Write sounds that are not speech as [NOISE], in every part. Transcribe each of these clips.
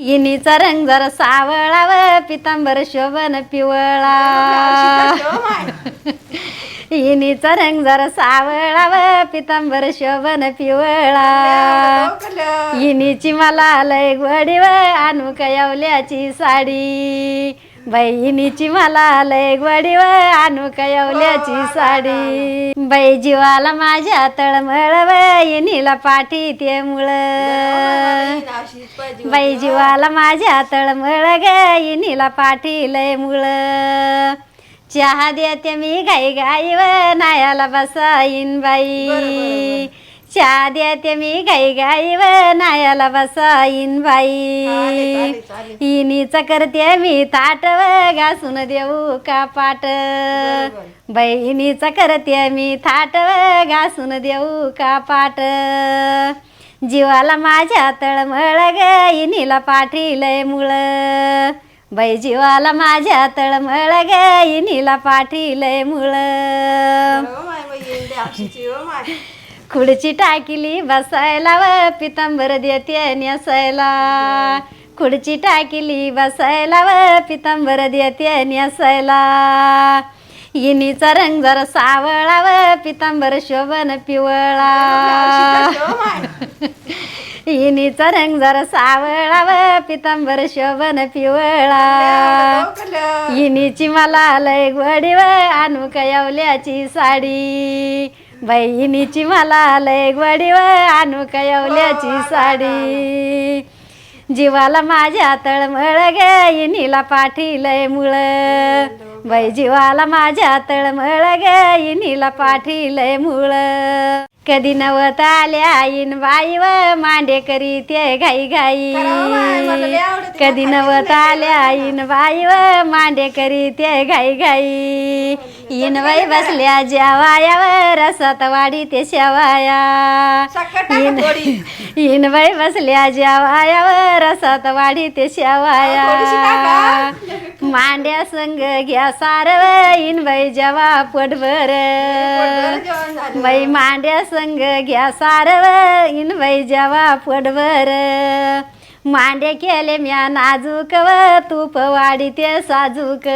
इनीचा रंग जरा सावळा व पितांबर शोभन पिवळा. इनीचा रंग जरा सावळा व पितांबर शोभन पिवळा. इनीची मला लय गोडी व आणू कयवल्याची साडी इनीची मला लय गोडी व आणू कयवल्याची साडी. बाई जीवाला माझ्या तळमळ व इनीला पाठी ते मुळ. बाई जीवाला माझ्या तळमळ ग इनीला पाठी लय मुळ. चहा देते मी गाई गाई व नायाला बसाईन बाई. चहा देते मी गाई गाई व नायाला बसाईन बाई. इनीच करते मी ताट व घासून देऊ का पाट. बहिणीच करते मी थाट व घासून देऊ का पाट. जीवाला माझ्या तळमळ ग इनीला पाठीलय मुळ. बाई जीवाला माझ्या तळमळ ग इनीला पाठीलय मुळ. खुडची टाकीली बसायला व पितांबर देते नेसायला खुडची टाकीली बसायला व पितांबर देते नेसायला इनीचा रंग जरा सावळा व पितांबर शोभन पिवळा. [LAUGHS] इनीचा रंग जरा सावळा व पितांबर शोभन पिवळा. इनीची मला लय गोडी व आणू कयवल्याची साडी बहिणीची मला लय गोडी व आणू कयवल्याची साडी जीवाला माझ्या तळमळ ग इनीला पाठी लय मुळ. बाई जीवाला माझ्या तळमळ ग इनीला पाठी लय मुळ. कधी नवत आल्या आईन बाई व मांडे करी ते घाई घाई. कधी नवत आल्या आईन बाई व मांडे करी ते घाई घाई. इन बाई बसल्या जेवाया व रसात वाडी ते शेवाया. इन इन बाई बसल्या जेवाया व रसात वाडी ते शेवाया. मांड्या संग घ्या सार इन बाई जेवा पोटभर. बाई मांड्या संग घ्या सार इन बाई जेवा पोटभर मांडे केले म्या नाजूक व तूप वाडी ते साजूक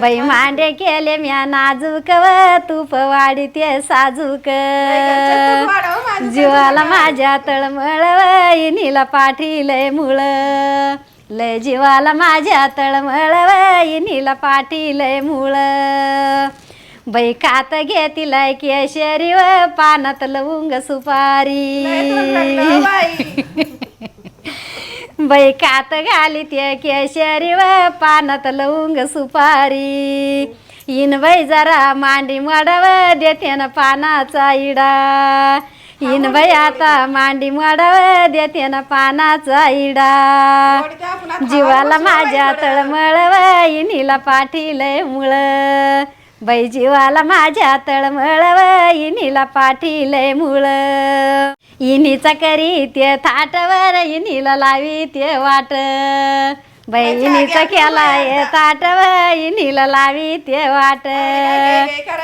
बाई मांडे केले म्या नाजूक व तूप वाडी ते साजूक जीवाला माझ्या तळमळ व इनीला पाठी लय मुळ. लय जीवाला माझ्या तळमळ व इनीला पाठी लय मुळ. बाई खात घेतील केशरी व पानात लवंग सुपारी. बाई. [LAUGHS] कात घाली ते केशरी व पानात लवंग सुपारी. इन बाई जरा मांडी मडव देते ना पानाचा इडा. इन बाई आता मांडी मडव देते ना पानाचा इडा. जीवाला माझ्या तळमळ व इनीला पाठीलय मुळ. बाई जीवाला माझ्या तळमळ व इनीला पाठीलय मुळ. इनीचा करी ते थाटवर इनीला लावी ते वाट. बाई इनीचा केला ये ताटवर इनीला लावी ते वाट.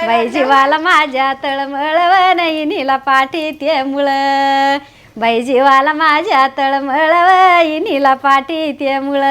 बाई जीवाला माझ्या तळमळ व इनीला पाठी ते मुळ. बाई जीवाला माझ्या तळमळ व इनीला पाठी ते मुळ.